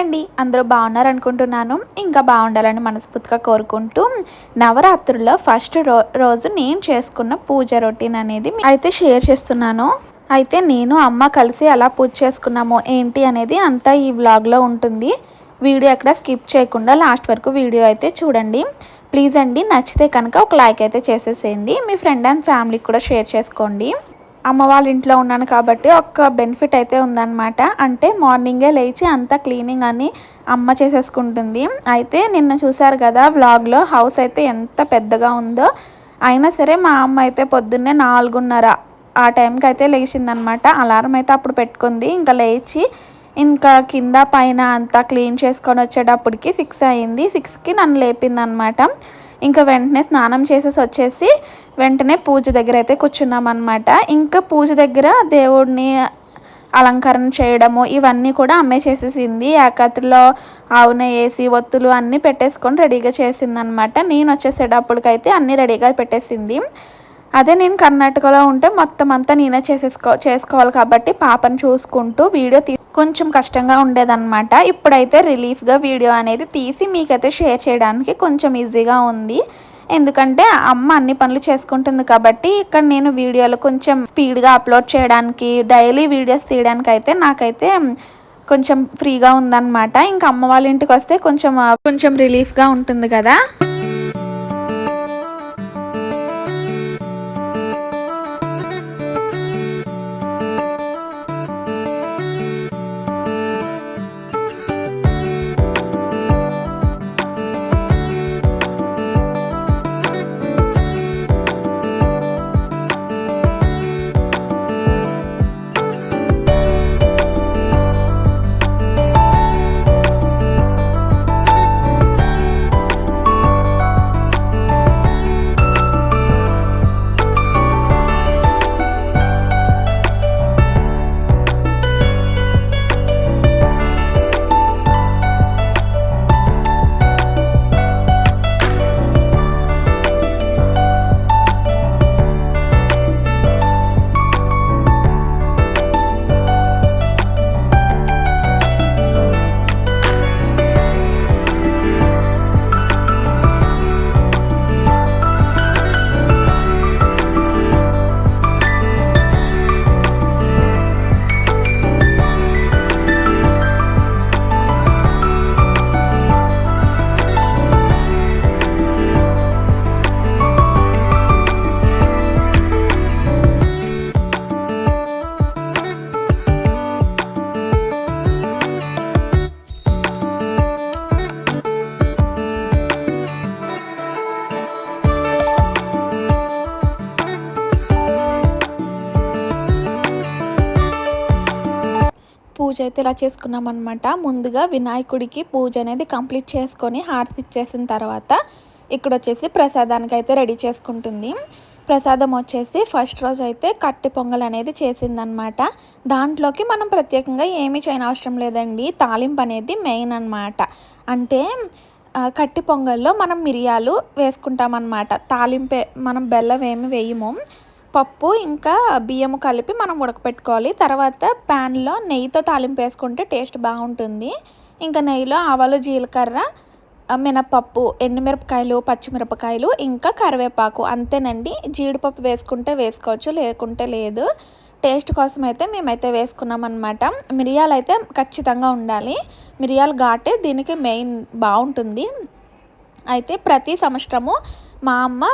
అండి అందరూ బాగున్నారు అనుకుంటున్నాను ఇంకా బాగుండాలని మనస్ఫూర్తిగా కోరుకుంటూ నవరాత్రుల్లో ఫస్ట్ రో రోజు నేను చేసుకున్న పూజ రొటీన్ అనేది అయితే షేర్ చేస్తున్నాను. అయితే నేను అమ్మ కలిసి అలా పూజ చేసుకున్నాము ఏంటి అనేది అంతా ఈ వ్లాగ్లో ఉంటుంది. వీడియో ఎక్కడ స్కిప్ చేయకుండా లాస్ట్ వరకు వీడియో అయితే చూడండి. ప్లీజ్ అండి నచ్చితే కనుక ఒక లైక్ అయితే చేసేసేయండి. మీ ఫ్రెండ్ అండ్ ఫ్యామిలీకి కూడా షేర్ చేసుకోండి. అమ్మ వాళ్ళ ఇంట్లో ఉన్నాను కాబట్టి ఒక బెనిఫిట్ అయితే ఉందన్నమాట. అంటే మార్నింగే లేచి అంతా క్లీనింగ్ అని అమ్మ చేసేసుకుంటుంది. అయితే నిన్న చూశారు కదా వ్లాగ్లో హౌస్ అయితే ఎంత పెద్దగా ఉందో. అయినా సరే మా అమ్మ అయితే పొద్దున్నే నాలుగున్నర ఆ టైంకి అయితే లేచిందనమాట అలారం అయితే అప్పుడు పెట్టుకుంది. ఇంకా లేచి ఇంకా కింద పైన అంతా క్లీన్ చేసుకొని వచ్చేటప్పటికి సిక్స్ అయింది. సిక్స్కి నన్ను లేపిందనమాట ఇంకా వెంటనే స్నానం చేసేసి వచ్చేసి వెంటనే పూజ దగ్గర అయితే కూర్చున్నాం అనమాట ఇంకా పూజ దగ్గర దేవుడిని అలంకరణ చేయడము ఇవన్నీ కూడా అమ్మే చేసేసింది. ఏకాత్రిలో ఆవున వేసి ఒత్తులు అన్నీ పెట్టేసుకొని రెడీగా చేసిందనమాట నేను వచ్చేసేటప్పటికైతే అన్నీ రెడీగా పెట్టేసింది. అదే నేను కర్ణాటకలో ఉంటే మొత్తం అంతా నేనే చేసేసుకో చేసుకోవాలి కాబట్టి పాపను చూసుకుంటూ వీడియో తీ కొంచెం కష్టంగా ఉండేదన్నమాట. ఇప్పుడైతే రిలీఫ్గా వీడియో అనేది తీసి మీకైతే షేర్ చేయడానికి కొంచెం ఈజీగా ఉంది. ఎందుకంటే అమ్మ అన్ని పనులు చేసుకుంటుంది కాబట్టి ఇక్కడ నేను వీడియోలు కొంచెం స్పీడ్గా అప్లోడ్ చేయడానికి డైలీ వీడియోస్ తీయడానికి అయితే నాకైతే కొంచెం ఫ్రీగా ఉందన్నమాట. ఇంకా అమ్మ వాళ్ళ ఇంటికి వస్తే కొంచెం కొంచెం రిలీఫ్గా ఉంటుంది కదా. అయితే ఇలా చేసుకున్నాం అనమాట ముందుగా వినాయకుడికి పూజ అనేది కంప్లీట్ చేసుకొని హారతి ఇచ్చేసిన తర్వాత ఇక్కడ వచ్చేసి ప్రసాదానికి అయితే రెడీ చేసుకుంటుంది. ప్రసాదం వచ్చేసి ఫస్ట్ రోజు అయితే కట్టి పొంగల్ అనేది చేసిందనమాట దాంట్లోకి మనం ప్రత్యేకంగా ఏమీ చేయని అవసరం లేదండి. తాలింపు అనేది మెయిన్ అనమాట అంటే కట్టి పొంగల్లో మనం మిరియాలు వేసుకుంటామన్నమాట. తాలింపే మనం బెల్లం ఏమి వేయము. పప్పు ఇంకా బియ్యము కలిపి మనం ఉడకపెట్టుకోవాలి. తర్వాత ప్యాన్లో నెయ్యితో తాలింపు వేసుకుంటే టేస్ట్ బాగుంటుంది. ఇంకా నెయ్యిలో ఆవాలు జీలకర్ర మినపప్పు ఎండుమిరపకాయలు పచ్చిమిరపకాయలు ఇంకా కరివేపాకు. అంతేనండి. జీడిపప్పు వేసుకుంటే వేసుకోవచ్చు లేకుంటే లేదు. టేస్ట్ కోసం అయితే మేమైతే వేసుకున్నాం అనమాట మిరియాలు అయితే ఖచ్చితంగా ఉండాలి. మిరియాలు ఘాటే దీనికి మెయిన్ బాగుంటుంది. అయితే ప్రతి సంవత్సరము మా అమ్మ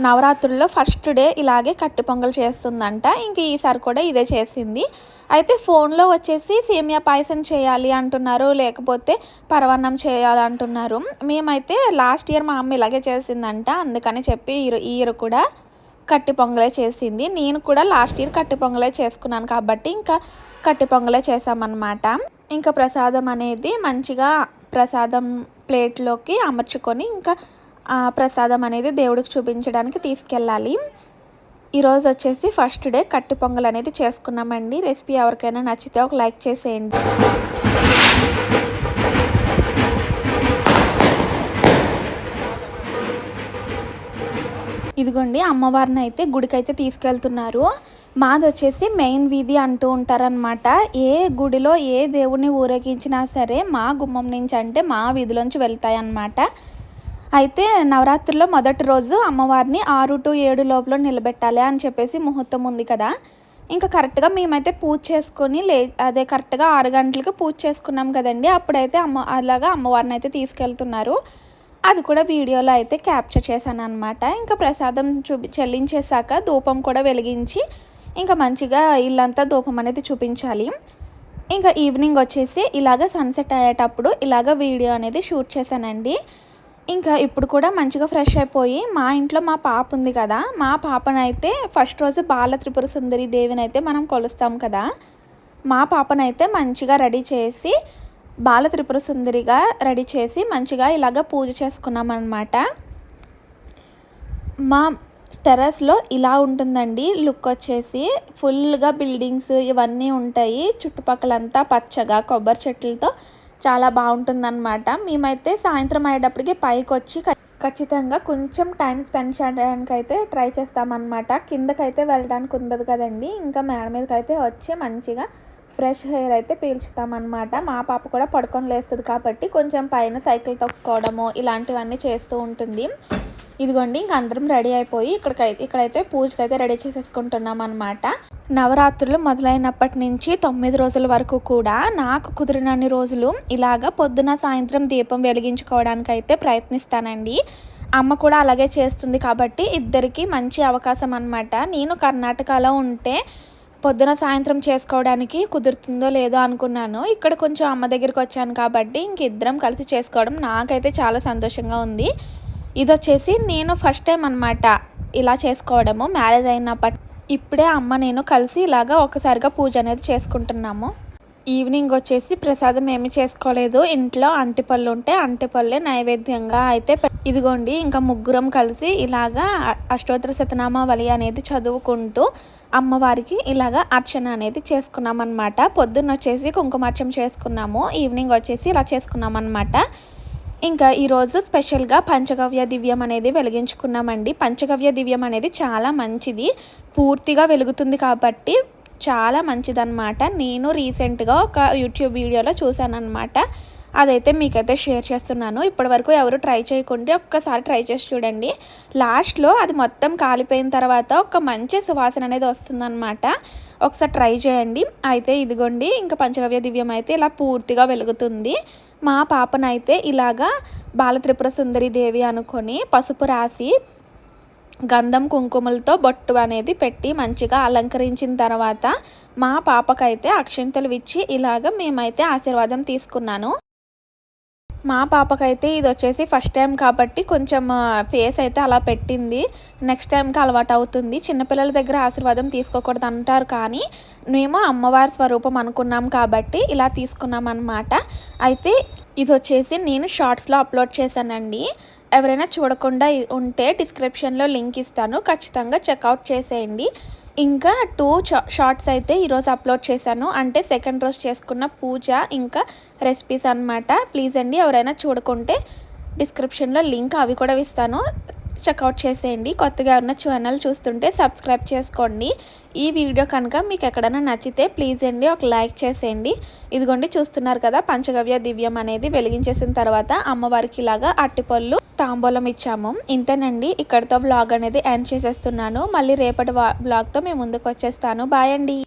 నవరాత్రుల్లో ఫస్ట్ డే ఇలాగే కట్టి పొంగల్ చేస్తుందంట. ఇంక ఈసారి కూడా ఇదే చేసింది. అయితే ఫోన్లో వచ్చేసి సేమియా పాయసం చేయాలి అంటున్నారు లేకపోతే పరవన్నం చేయాలి అంటున్నారు. మేమైతే లాస్ట్ ఇయర్ మా అమ్మ ఇలాగే చేసిందంట. అందుకని చెప్పి ఈ ఇయర్ కూడా కట్టి పొంగలే చేసింది. నేను కూడా లాస్ట్ ఇయర్ కట్టి పొంగలే చేసుకున్నాను కాబట్టి ఇంకా కట్టి పొంగలే చేసామన్నమాట. ఇంకా ప్రసాదం అనేది మంచిగా ప్రసాదం ప్లేట్లోకి అమర్చుకొని ఇంకా ప్రసాదం అనేది దేవుడికి చూపించడానికి తీసుకెళ్ళాలి. ఈరోజు వచ్చేసి ఫస్ట్ డే కట్టి పొంగల్ అనేది చేసుకున్నామండి. రెసిపీ ఎవరికైనా నచ్చితే ఒక లైక్ చేసేయండి. ఇదిగోండి అమ్మవారిని అయితే గుడికైతే తీసుకెళ్తున్నారు. మాది వచ్చేసి మెయిన్ వీధి అంటూ ఉంటారనమాట ఏ గుడిలో ఏ దేవుని ఊరేగించినా సరే మా గుమ్మం నుంచి అంటే మా వీధిలోంచి వెళ్తాయి అన్నమాట అయితే నవరాత్రుల్లో మొదటి రోజు అమ్మవారిని ఆరు టు ఏడు లోపల నిలబెట్టాలి అని చెప్పేసి ముహూర్తం ఉంది కదా. ఇంకా కరెక్ట్గా మేమైతే పూజ చేసుకొని లే అదే కరెక్ట్గా ఆరు గంటలకు పూజ చేసుకున్నాం కదండి. అప్పుడైతే అమ్మ అలాగా అమ్మవారిని అయితే తీసుకెళ్తున్నారు. అది కూడా వీడియోలో అయితే క్యాప్చర్ చేశాను అనమాట ఇంకా ప్రసాదం చూపి చెల్లించేశాక ధూపం కూడా వెలిగించి ఇంకా మంచిగా ఇల్లంతా ధూపం అనేది చూపించాలి. ఇంకా ఈవినింగ్ వచ్చేసి ఇలాగ సన్సెట్ అయ్యేటప్పుడు ఇలాగ వీడియో అనేది షూట్ చేశానండి. ఇంకా ఇప్పుడు కూడా మంచిగా ఫ్రెష్ అయిపోయి మా ఇంట్లో మా పాప ఉంది కదా మా పాపనైతే ఫస్ట్ రోజు బాల త్రిపుర సుందరి దేవిని అయితే మనం కొలుస్తాం కదా. మా పాపనైతే మంచిగా రెడీ చేసి బాల త్రిపుర సుందరిగా రెడీ చేసి మంచిగా ఇలాగ పూజ చేసుకున్నాం అనమాట మా టెర్రస్లో ఇలా ఉంటుందండి లుక్ వచ్చేసి ఫుల్గా బిల్డింగ్స్ ఇవన్నీ ఉంటాయి చుట్టుపక్కలంతా పచ్చగా కొబ్బరి చెట్లతో చాలా బాగుంటుందన్నమాట. మేమైతే సాయంత్రం అయ్యేటప్పటికి పైకి వచ్చి ఖచ్చితంగా కొంచెం టైం స్పెండ్ చేయడానికి అయితే ట్రై చేస్తామన్నమాట. కిందకైతే వెళ్ళడానికి ఉండదు కదండి. ఇంకా మేడ మీదకి అయితే వచ్చి మంచిగా ఫ్రెష్ హెయిర్ అయితే పీల్చుతామన్నమాట. మా పాప కూడా పడుకొని లేస్తుంది కాబట్టి కొంచెం పైన సైకిల్ తొక్కుకోవడము ఇలాంటివన్నీ చేస్తూ ఉంటుంది. ఇదిగోండి ఇంక అందరం రెడీ అయిపోయి ఇక్కడికైతే ఇక్కడైతే పూజకైతే రెడీ చేసేసుకుంటున్నాం అనమాట నవరాత్రులు మొదలైనప్పటి నుంచి తొమ్మిది రోజుల వరకు కూడా నాకు కుదిరినన్ని రోజులు ఇలాగ పొద్దున సాయంత్రం దీపం వెలిగించుకోవడానికి అయితే ప్రయత్నిస్తానండి. అమ్మ కూడా అలాగే చేస్తుంది కాబట్టి ఇద్దరికి మంచి అవకాశం అనమాట నేను కర్ణాటకలో ఉంటే పొద్దున సాయంత్రం చేసుకోవడానికి కుదురుతుందో లేదో అనుకున్నాను. ఇక్కడ కొంచెం అమ్మ దగ్గరికి వచ్చాను కాబట్టి ఇంక ఇద్దరం కలిసి చేసుకోవడం నాకైతే చాలా సంతోషంగా ఉంది. ఇది వచ్చేసి నేను ఫస్ట్ టైం అనమాట ఇలా చేసుకోవడము మ్యారేజ్ అయినప్పటి ఇప్పుడే అమ్మ నేను కలిసి ఇలాగా ఒకసారిగా పూజ అనేది చేసుకుంటున్నాము. ఈవినింగ్ వచ్చేసి ప్రసాదం ఏమి చేసుకోలేదు. ఇంట్లో అంటిపళ్ళు ఉంటే అంటిపళ్ళే నైవేద్యంగా అయితే ఇదిగోండి ఇంకా ముగ్గురం కలిసి ఇలాగా అష్టోత్తర శతనామావళి అనేది చదువుకుంటూ అమ్మవారికి ఇలాగా అర్చన అనేది చేసుకున్నామన్నమాట. పొద్దున్న వచ్చేసి కుంకుమార్చం చేసుకున్నాము. ఈవినింగ్ వచ్చేసి ఇలా చేసుకున్నాం అనమాట ఇంకా ఈరోజు స్పెషల్గా పంచగవ్య దివ్యం అనేది వెలిగించుకున్నామండి. పంచగవ్య దివ్యం అనేది చాలా మంచిది. పూర్తిగా వెలుగుతుంది కాబట్టి చాలా మంచిదన్నమాట. నేను రీసెంట్గా ఒక యూట్యూబ్ వీడియోలో చూశాను అనమాట అదైతే మీకైతే షేర్ చేస్తున్నాను. ఇప్పటివరకు ఎవరు ట్రై చేయకుండా. ఒక్కసారి ట్రై చేసి చూడండి. లాస్ట్లో అది మొత్తం కాలిపోయిన తర్వాత ఒక మంచి సువాసన అనేది వస్తుందన్నమాట. ఒకసారి ట్రై చేయండి. అయితే ఇదిగోండి ఇంకా పంచగవ్య దివ్యం అయితే ఇలా పూర్తిగా వెలుగుతుంది. మా పాపనైతే ఇలాగా బాలత్రిపుర సుందరి దేవి అనుకొని పసుపు రాసి గంధం కుంకుమలతో బొట్టు అనేది పెట్టి మంచిగా అలంకరించిన తర్వాత మా పాపకైతే అక్షంతలు ఇచ్చి ఇలాగ మేమైతే ఆశీర్వాదం తీసుకున్నాను. మా పాపకైతే ఇది వచ్చేసి ఫస్ట్ టైం కాబట్టి కొంచెం ఫేస్ అయితే అలా పెట్టింది. నెక్స్ట్ టైంకి అలవాటు అవుతుంది. చిన్నపిల్లల దగ్గర ఆశీర్వాదం తీసుకోకూడదు అంటారు కానీ మేము అమ్మవారి స్వరూపం అనుకున్నాం కాబట్టి ఇలా తీసుకున్నాం అనమాట అయితే ఇది వచ్చేసి నేను షార్ట్స్లో అప్లోడ్ చేశానండి. ఎవరైనా చూడకుండా ఉంటే డిస్క్రిప్షన్లో లింక్ ఇస్తాను. ఖచ్చితంగా చెక్అవుట్ చేసేయండి. ఇంకా టూ షార్ట్స్ అయితే ఈరోజు అప్లోడ్ చేశాను. అంటే సెకండ్ రోజు చేసుకున్న పూజ ఇంకా రెసిపీస్ అనమాట ప్లీజ్ అండి ఎవరైనా చూడకుంటే డిస్క్రిప్షన్లో లింక్ అవి కూడా ఇస్తాను. చెక్అవుట్ చేసేయండి. కొత్తగా ఉన్న ఛానల్ చూస్తుంటే సబ్స్క్రైబ్ చేసుకోండి. ఈ వీడియో కనుక మీకు ఎక్కడైనా నచ్చితే ప్లీజ్ అండి ఒక లైక్ చేసేయండి. ఇదిగోండి చూస్తున్నారు కదా పంచగవ్య దివ్యం అనేది వెలిగించేసిన తర్వాత అమ్మవారికి ఇలాగా అట్టిపళ్ళు తాంబూలం ఇచ్చాము. ఇంతేనండి. ఇక్కడితో బ్లాగ్ అనేది ఎండ్ చేసేస్తున్నాను. మళ్ళీ రేపటి బ్లాగ్తో మేము ముందుకు వచ్చేస్తాను బాయ్ అండి.